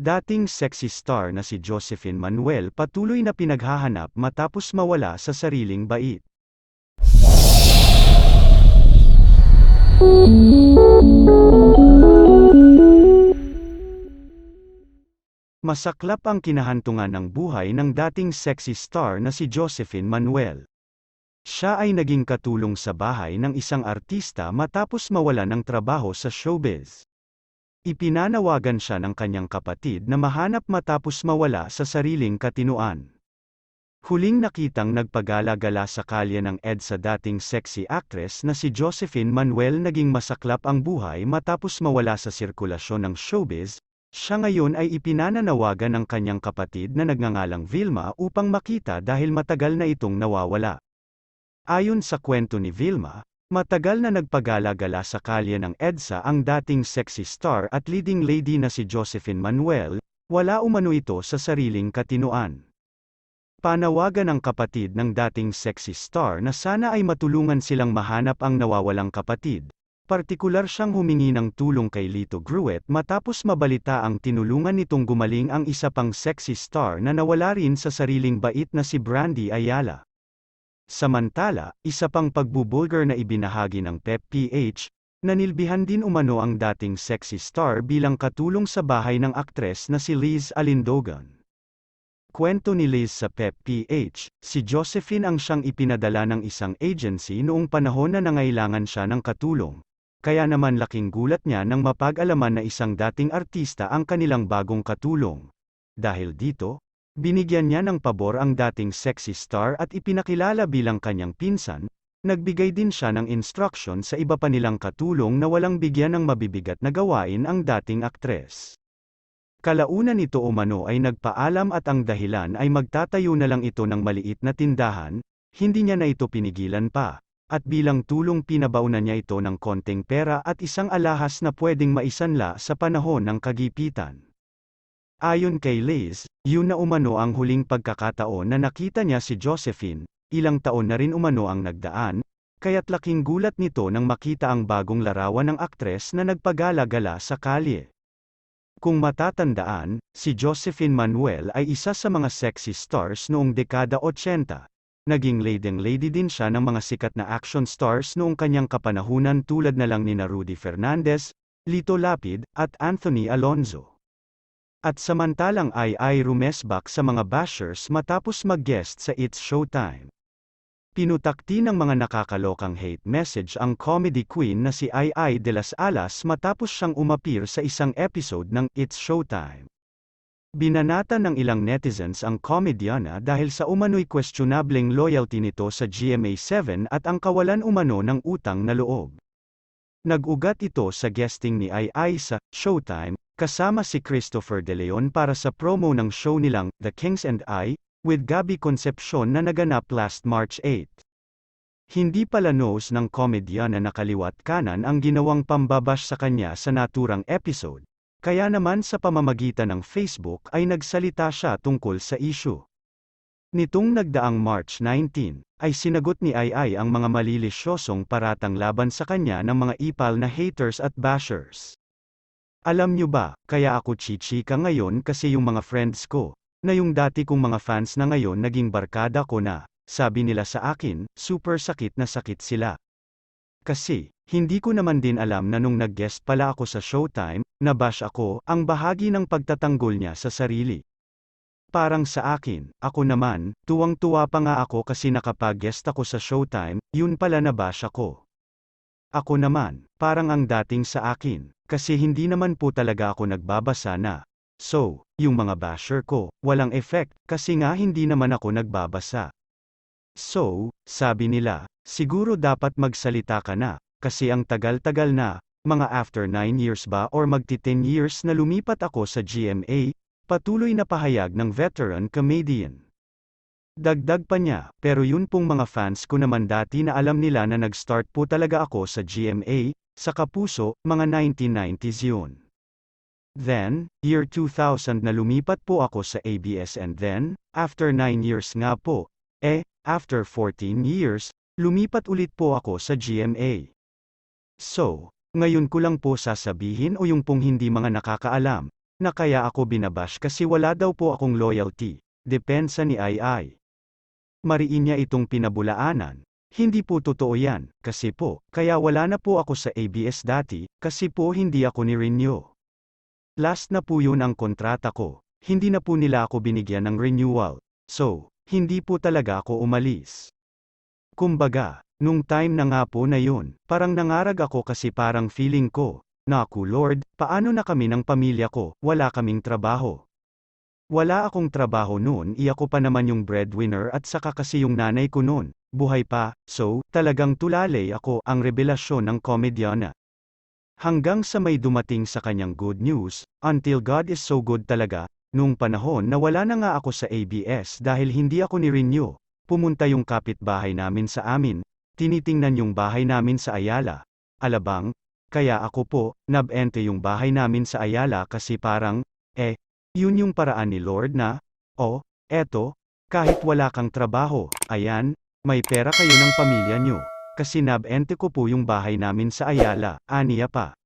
Dating sexy star na si Josephine Manuel patuloy na pinaghahanap matapos mawala sa sariling bait. Masaklap ang kinahantungan ng buhay ng dating sexy star na si Josephine Manuel. Siya ay naging katulong sa bahay ng isang artista matapos mawala ng trabaho sa showbiz. Ipinanawagan siya ng kanyang kapatid na mahanap matapos mawala sa sariling katinuan. Huling nakitang nagpagala-gala sa kalye ng EDSA dating sexy actress na si Josephine Manuel naging masaklap ang buhay matapos mawala sa sirkulasyon ng showbiz, siya ngayon ay ipinananawagan ng kanyang kapatid na nagngangalang Vilma upang makita dahil matagal na itong nawawala. Ayon sa kwento ni Vilma, matagal na nagpagala-gala sa kalye ng EDSA ang dating sexy star at leading lady na si Josephine Manuel, wala umano ito sa sariling katinuan. Panawagan ng kapatid ng dating sexy star na sana ay matulungan silang mahanap ang nawawalang kapatid. Partikular siyang humingi ng tulong kay Lito Gruet matapos mabalita ang tinulungan nitong gumaling ang isa pang sexy star na nawala rin sa sariling bait na si Brandy Ayala. Samantala, isa pang pagbubulgar na ibinahagi ng Pep PH, nanilbihan din umano ang dating sexy star bilang katulong sa bahay ng aktres na si Liz Alindogan. Kwento ni Liz sa Pep PH, si Josephine ang siyang ipinadala ng isang agency noong panahon na nangailangan siya ng katulong. Kaya naman laking gulat niya nang mapag-alaman na isang dating artista ang kanilang bagong katulong. Dahil dito, binigyan niya ng pabor ang dating sexy star at ipinakilala bilang kanyang pinsan, nagbigay din siya ng instruction sa iba pa nilang katulong na walang bigyan ng mabibigat na gawain ang dating aktres. Kalaunan nito umano ay nagpaalam at ang dahilan ay magtatayo na lang ito ng maliit na tindahan, hindi niya na ito pinigilan pa, at bilang tulong pinabaunan niya ito ng konting pera at isang alahas na pwedeng maisanla sa panahon ng kagipitan. Ayon kay Liz, yun na umano ang huling pagkakataon na nakita niya si Josephine, ilang taon na rin umano ang nagdaan, kaya't laking gulat nito nang makita ang bagong larawan ng aktres na nagpagala-gala sa kalye. Kung matatandaan, si Josephine Manuel ay isa sa mga sexy stars noong dekada 80. Naging leading lady din siya ng mga sikat na action stars noong kanyang kapanahunan tulad na lang ni Rudy Fernandez, Lito Lapid, at Anthony Alonzo. At samantalang ay ay rumesbak sa mga bashers matapos mag-guest sa It's Showtime. Pinutakti ng mga nakakalokang hate message ang comedy queen na si Ai Ai de las Alas matapos siyang umapir sa isang episode ng It's Showtime. Binanata ng ilang netizens ang komedyana dahil sa umano'y questionableng loyalty nito sa GMA7 at ang kawalan umano ng utang na loob. Nag-ugat ito sa guesting ni Ai Ai sa Showtime, kasama si Christopher De Leon para sa promo ng show nilang The Kings and I, with Gabby Concepcion na naganap last March 8. Hindi pala nose ng komedya na nakaliwat kanan ang ginawang pambabash sa kanya sa naturang episode, kaya naman sa pamamagitan ng Facebook ay nagsalita siya tungkol sa issue. Nitong nagdaang March 19, ay sinagot ni Ai ang mga malilisyosong paratang laban sa kanya ng mga ipal na haters at bashers. Alam nyo ba, kaya ako chichika ngayon kasi yung mga friends ko, na yung dati kong mga fans na ngayon naging barkada ko na, sabi nila sa akin, super sakit na sakit sila. Kasi, hindi ko naman din alam na nung nag-guest pala ako sa Showtime, nabash ako, ang bahagi ng pagtatanggol niya sa sarili. Parang sa akin, ako naman, tuwang-tuwa pa nga ako kasi nakapag-guest ako sa Showtime, yun pala nabash ako. Ako naman, parang ang dating sa akin, kasi hindi naman po talaga ako nagbabasa na, So, yung mga basher ko, walang effect, kasi nga hindi naman ako nagbabasa. So, sabi nila, siguro dapat magsalita ka na, kasi ang tagal-tagal na, mga after 9 years ba or magti 10 years na lumipat ako sa GMA, patuloy na pahayag ng veteran comedian. Dagdag pa niya, pero yun pong mga fans ko naman dati na alam nila na nag-start po talaga ako sa GMA, sa Kapuso, mga 1990s yun. Then, year 2000 na lumipat po ako sa ABS and then, after 9 years nga po, eh, after 14 years, lumipat ulit po ako sa GMA. So, ngayon ko lang po sasabihin o yung pong hindi mga nakakaalam, Na kaya ako binabash kasi wala daw po akong loyalty. Depensa ni Ai. Mariin niya itong pinabulaanan. Hindi po totoo yan, kasi po, kaya wala na po ako sa ABS dati, kasi po hindi ako ni-renew. Last na po yun ang kontrata ko, hindi na po nila ako binigyan ng renewal. So, hindi po talaga ako umalis. Kumbaga, nung time na nga po na yun, parang nangarag ako kasi parang feeling ko, Naku Lord, paano na kami ng pamilya ko, wala kaming trabaho. Wala akong trabaho noon, iako pa naman yung breadwinner at saka kasi yung nanay ko noon, buhay pa, so, talagang tulalay ako, ang revelasyon ng komedyana. Hanggang sa may dumating sa kanyang good news, until God is so good talaga, nung panahon na wala na nga ako sa ABS dahil hindi ako ni-renew, pumunta yung kapitbahay namin sa amin, tinitingnan yung bahay namin sa Ayala, Alabang, kaya ako po, nabente yung bahay namin sa Ayala kasi parang, eh, yun yung paraan ni Lord na, oh, eto, kahit wala kang trabaho, ayan, may pera kayo ng pamilya nyo. Kasi nabente ko po yung bahay namin sa Ayala, aniya pa.